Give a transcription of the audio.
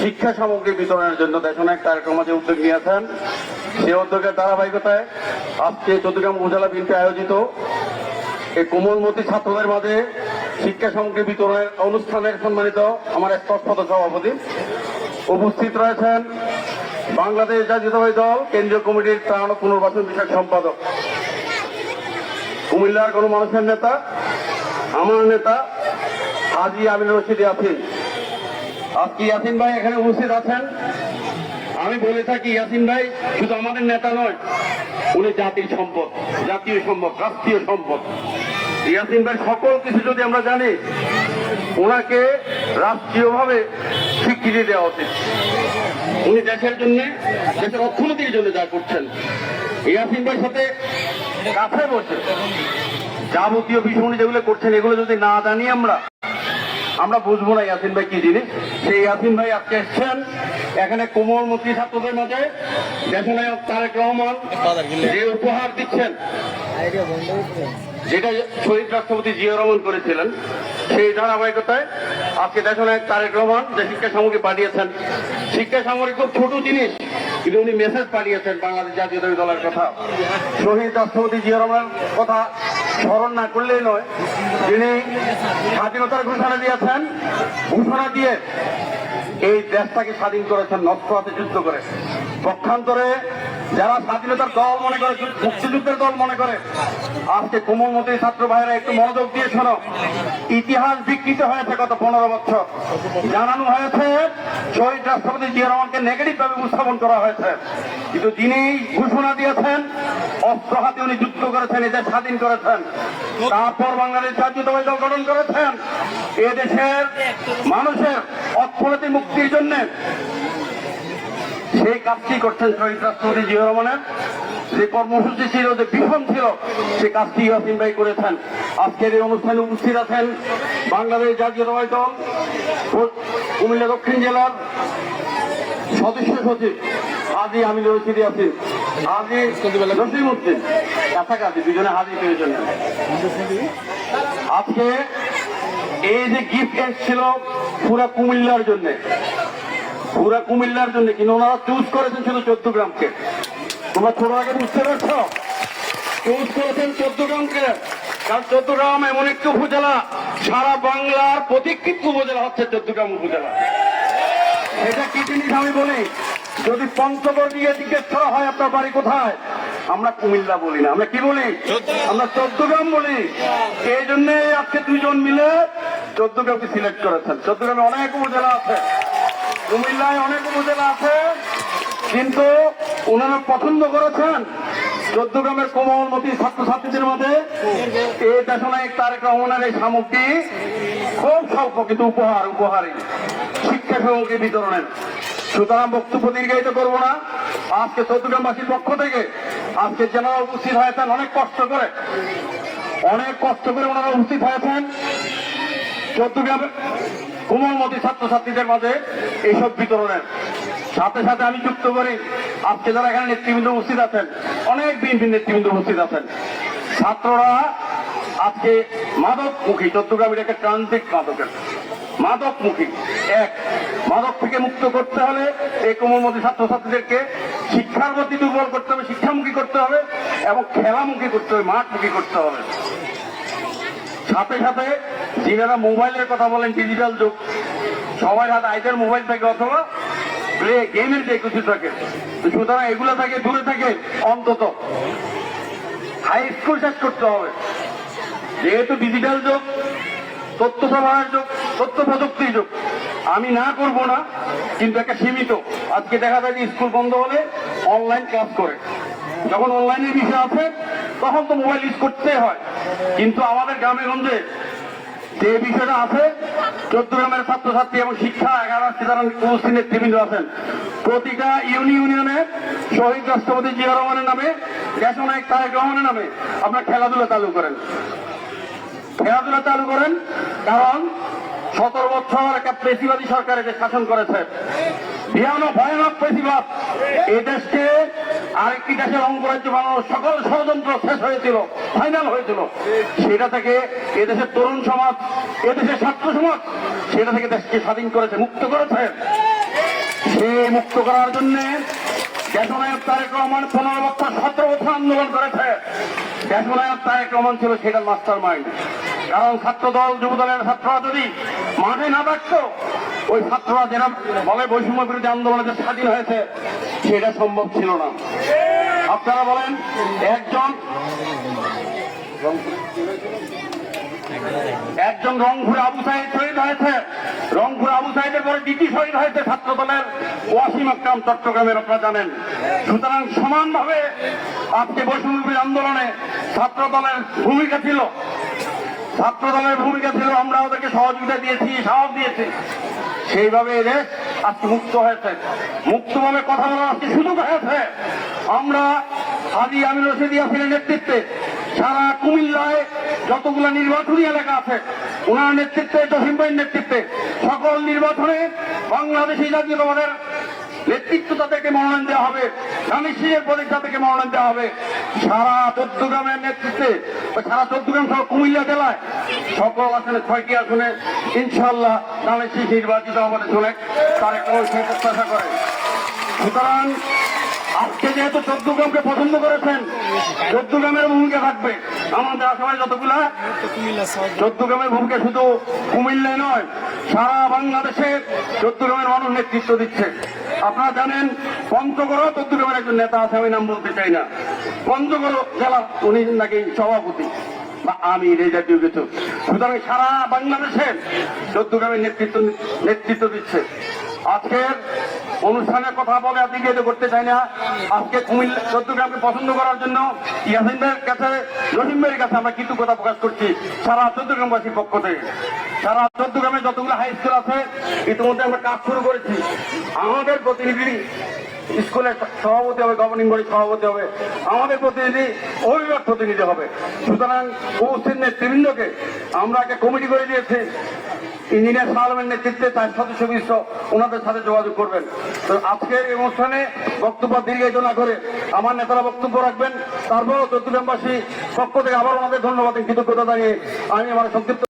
শিক্ষা সামগ্রী বিতরণের জন্য দেশন এক কার্যক্রম আছে উদ্যোগ নিয়েছেন। সেই উদ্যোগের ধারাবাহিকতায় আজকে চট্টগ্রাম উপজেলা বিএনপি আয়োজিত। এই কোমলমতি ছাত্রদের মাঝে শিক্ষা সামগ্রী বিতরণের অনুষ্ঠানের সম্মানিত আমার এক তৎপদ সভাপতি উপস্থিত রয়েছেন বাংলাদেশ জাতীয়তাবাদী দল, কেন্দ্রীয় কমিটির ত্রাণ ও পুনর্বাসন বিষয়ক সম্পাদক। কুমিল্লার কোনো মানুষের নেতা, আমার নেতা হাজি আমিন রশিদ ইয়াসিন আজকে ইয়াসিন ভাই এখানে উপস্থিত আছেন? আমি বলে থাকি ইয়াসিন ভাই, শুধু আমাদের নেতা নয়, উনি জাতির সম্পদ, জাতীয় সম্পদ, রাষ্ট্রীয় সম্পদ। ইয়াসিন ভাই, সকল কিছু যদি আমরা জানি ওনাকে রাষ্ট্রীয়ভাবে স্বীকৃতি দেওয়া উচিত। উনি দেশের জন্য, দেশের অর্থনীতির জন্য যা করছেন। ইয়াসিন ভাইয়ের সাথে কাছে বসে, যাবতীয় বিষয় উনি যেগুলো করছেন, এগুলো যদি না জানি আমরা আমরা বুঝব না ইয়াসিন ভাই কি জিনিস। সেই ইয়াসিন ভাই আজকে এসছেন। এখানে কোমলমতি ছাত্রদের মাঝে। দেশনায়ক তারেক রহমান যে উপহার দিচ্ছেন, যেটা শহীদ রাষ্ট্রপতি জিয়া রহমান করেছিলেন, সেই ধারাবাহিকতায় আজকে দেশনায়ক তারেক রহমান যে শিক্ষা সামগ্রী পাঠিয়েছেন, শিক্ষা সামগ্রী খুব ছোট জিনিস, কিন্তু উনি মেসেজ পাঠিয়েছেন বাংলাদেশ জাতীয়তাবাদী দলের কথা। শহীদ রাষ্ট্রপতি জিয়া রহমানের কথা স্মরণ না করলেই নয় যিনি স্বাধীনতার ঘোষণা দিয়েছেন, ঘোষণা দিয়ে এই দেশটাকে স্বাধীন করেছেন নষ্ট হাতে যুদ্ধ করে। পক্ষান্তরে যারা স্বাধীনতার দল মনে করে মুক্তিযুদ্ধের দল মনে করে, আজকে কোমলমতি ছাত্র ভাইরা একটু মনোযোগ দিয়ে শোনো। ইতিহাস বিকৃত হয়েছে গত পনেরো বছর। জানানো হয়েছে, শহীদ রাষ্ট্রপতি জিয়া রহমানকে নেগেটিভ ভাবে উপস্থাপন করা হয়েছে। কিন্তু যিনি ঘোষণা দিয়েছেন, অস্ত্র হাতে উনি যুদ্ধ করেছেন এদের স্বাধীন করেছেন। তারপর বাংলাদেশ জাতীয়তাবাদী দল গঠন করেছেন। এদেশের মানুষের অর্থনৈতিক মুক্তির জন্য সেই কাজটি করছেন শহীদ রাষ্ট্রপতি জিয়া রহমানের। যে কর্মসূচি ছিল, যে বিফল ছিল সে কাজটি ইয়াসিন ভাই করেছেন। আজকের এই অনুষ্ঠানে উপস্থিত আছেন বাংলাদেশ জাতীয়তাবাদী দল কুমিল্লা দক্ষিণ জেলার সদস্য সচিব হাজি আমির রশিদ আছেন হাজি রশিদ উদ্দিন কাছাকাছি, দুজনে হাজি পেয়েছেন আজকে এই যে গিফট এসেছিল পুরা কুমিল্লার জন্য, পুরা কুমিল্লার জন্য, কিন্তু ওনারা চুজ করেছেন শুধু চোদ্দ গ্রামকে। তোমরা ছোট আগে বুঝতে পারছ? চুজ করেছেন চোদ্দ গ্রামকে। কারণ চোদ্দ গ্রাম এমন একটি উপজেলা, সারা বাংলার প্রতীক্ষিত উপজেলা হচ্ছে চোদ্দ গ্রাম উপজেলা। এটা কি জিনিস আমি বলি? যদি পঞ্চগড় জিজ্ঞেস করা হয়, আপনার বাড়ি কোথায়? আমরা কুমিল্লা বলি না। আমরা কি বলি? আমরা চোদ্দগ্রাম বলি। এই জন্য আজকে দুইজন মিলে চোদ্দগ্রামকে সিলেক্ট করেছেন। চোদ্দগ্রামে অনেক উপজেলা আছে। কুমিল্লায় অনেক উপজেলা আছে। কিন্তু ওনারা পছন্দ করেছেন চোদ্দগ্রামের কোমলমতি ছাত্রছাত্রীদের মধ্যে। এই দেশনায়ক তারেক রহমানের এই সামগ্রী খুব স্বল্প, কিন্তু উপহার, উপহারই। শিক্ষা সামগ্রী বিতরণের। সুতরাং বক্তব্য দীর্ঘায়িত করব না। আজকে চৌদ্দগ্রামবাসীর পক্ষ থেকে আজকে জেনারা উপস্থিত হয়েছেন অনেক কষ্ট করে। অনেক কষ্ট করে ওনারা উপস্থিত হয়েছেন। চৌদ্দগ্রামের কোমলমতি ছাত্রছাত্রীদের মাঝে এইসব বিতরণের। সাথে সাথে আমি যুক্ত করি, আজকে যারা এখানে নেতৃবৃন্দ উপস্থিত আছেন, অনেক বিএনপি নেতৃবৃন্দ উপস্থিত আছেন। ছাত্ররা আজকে মাদকমুখী চট্টগ্রামের একটা ট্রানজিট মাদকের। মাদকমুখী, এক, মাদক থেকে মুক্ত করতে হলে এই কোমলমতি ছাত্রছাত্রীদেরকে শিক্ষার প্রতি দুর্বল করতে হবে, শিক্ষামুখী করতে হবে এবং খেলামুখী করতে হবে, মাঠমুখী করতে হবে। সাথে সাথে যিনারা মোবাইলের কথা বলেন, ডিজিটাল যুগ সবাই হাতে আইদের মোবাইল থাকে অথবা প্লে গেমের যে কিছু থাকে সুতরাং এগুলো থেকে, দূরে থাকে, অন্তত হাই স্কুল শেষ করতে হবে। যেহেতু ডিজিটাল যুগ তথ্য সভার যুগ, তথ্য প্রযুক্তির যুগ, আমি না করব না, কিন্তু একটা সীমিত। আজকে দেখা যায় যে স্কুল বন্ধ হলে অনলাইন ক্লাস করে। যখন অনলাইনের বিষয় আছে, তখন তো মোবাইল ইউজ করতে হয়। কিন্তু আমাদের গ্রামে গঞ্জে যে বিষয়টা আছে, চোদ্দ গ্রামের ছাত্রছাত্রী এবং শিক্ষা, এগারো যারা উপস্থিত নেতৃবৃন্দ আছেন। প্রতিটা ইউনি ইউনিয়নে শহীদ রাষ্ট্রপতি জিয়া রহমানের নামে, দেশনায়ক তারেক রহমানের নামে আপনার খেলাধুলা চালু করেন। খেলাধুলা চালু করেন, কারণ সতেরো বছর একটা পেশিবাদী সরকার এদের শাসন করেছে। ভয়ানক ভয়ানক পেশিবাদ এই দেশকে আরেকটি দেশের অঙ্গরাজ্য বানানোর সকল ষড়যন্ত্র শেষ হয়েছিল, ফাইনাল হয়েছিল। সেটা থেকে এদেশের তরুণ সমাজ এদেশের ছাত্র সমাজ, সেটা থেকে দেশকে স্বাধীন করেছে, মুক্ত করেছে। সে মুক্ত করার জন্য দেশনায়ক তারেক রহমান পনেরো বছর সতেরো বছর আন্দোলন করেছে। দেশনায়ক তারেক রহমান ছিল সেটার মাস্টার মাইন্ড কারণ ছাত্র দল যুব দলের ছাত্ররা যদি মাঠে না থাকতো ওই ছাত্ররা যেটা বলে বৈষম্য বিরোধী আন্দোলনে স্বাধীন হয়েছে, সেটা সম্ভব ছিল না। আপনারা বলেন, একজন একজন রংপুরে আবু সাহেব শহীদ হয়েছে। রংপুরে আবু সাহেবের পরে দ্বিতীয় শহীদ হয়েছে ছাত্র দলের ওয়াসিম আকরাম চট্টগ্রামের আপনারা জানেন। সুতরাং সমানভাবে আজকে বৈষম্য আন্দোলনে ছাত্র দলের ভূমিকা ছিল। ছাত্র দলের ভূমিকা ছিল, আমরা ওদেরকে সহযোগিতা দিয়েছি, সাহস দিয়েছি। সেইভাবে এদের আজকে মুক্ত হয়েছে। মুক্তভাবে কথা বলার আজকে সুযোগ হয়েছে। আমরা হাজি আমির রশিদ ইয়াসিনের নেতৃত্বে সারা কুমিল্লায় যতগুলো নির্বাচনী এলাকা আছে, ওনার নেতৃত্বে জসিম ভাইয়ের নেতৃত্বে, সকল নির্বাচনে বাংলাদেশি জাতীয়তাবাদের নেতৃত্ব তাদেরকে মনোনয়ন দেওয়া হবে সিংহের প্রতীক তাদেরকে মনোনয়ন দেওয়া হবে। সারা চোদ্দগ্রামের নেতৃত্বে সারা চোদ্দগ্রাম সহ কুমিল্লা জেলায় সকল আসনে ছয়টি আসনে ইনশাল্লাহ সিং নির্বাচিত আমাদের শুনে তার একটা প্রত্যাশা করে সুতরাং আজকে যেহেতু চোদ্দগ্রামকে পছন্দ করেছেন, চোদ্দগ্রামের ভূমিকা থাকবে। আমাদের আসামে যতগুলা, চোদ্দগ্রামের ভূমিকা শুধু কুমিল্লায় নয়, সারা বাংলাদেশে চোদ্দগ্রামের মানুষ নেতৃত্ব দিচ্ছে। আপনারা জানেন পঞ্চগড় চোদ্দগ্রামের একজন নেতা আছে, আমি নাম বলতে চাই না। পঞ্চগড় জেলা, উনি নাকি সভাপতি, বা আমি এই জাতীয় কিছু। সুতরাং সারা বাংলাদেশে চোদ্দগ্রামের নেতৃত্ব নেতৃত্ব দিচ্ছে। আজকের অনুষ্ঠানের কথা বলে আপনি যেতে করতে চাই না। আজকে কুমিল্লা চট্টগ্রামকে পছন্দ করার জন্য ইয়াসিন ভাইয়ের কাছে, রহিম ভাইয়ের কাছে আমরা কৃতজ্ঞতা প্রকাশ করছি সারা চট্টগ্রামবাসীর পক্ষ থেকে। সারা চট্টগ্রামে যতগুলো হাই স্কুল আছে, ইতিমধ্যে আমরা কাজ শুরু করেছি। আমাদের প্রতিনিধি স্কুলের সভাপতি হবে গভর্নিং বডি সভাপতি হবে। আমাদের প্রতিনিধি অভিভাবক প্রতিনিধি হবে। সুতরাং উপস্থিত নেতৃবৃন্দকে আমরা একটা কমিটি করে দিয়েছি। ইঞ্জিনিয়ার সালমের নেতৃত্বে তার সদস্য মিশ্র ওনাদের সাথে যোগাযোগ করবেন। তো আজকের এই অনুষ্ঠানে বক্তব্য দীর্ঘায়িত না করে আমার নেতারা বক্তব্য রাখবেন। তারপরও চট্টগ্রামবাসী পক্ষ থেকে আবার ওনাদের ধন্যবাদ কৃতজ্ঞতা জানিয়ে আমি আমার সংক্ষিপ্ত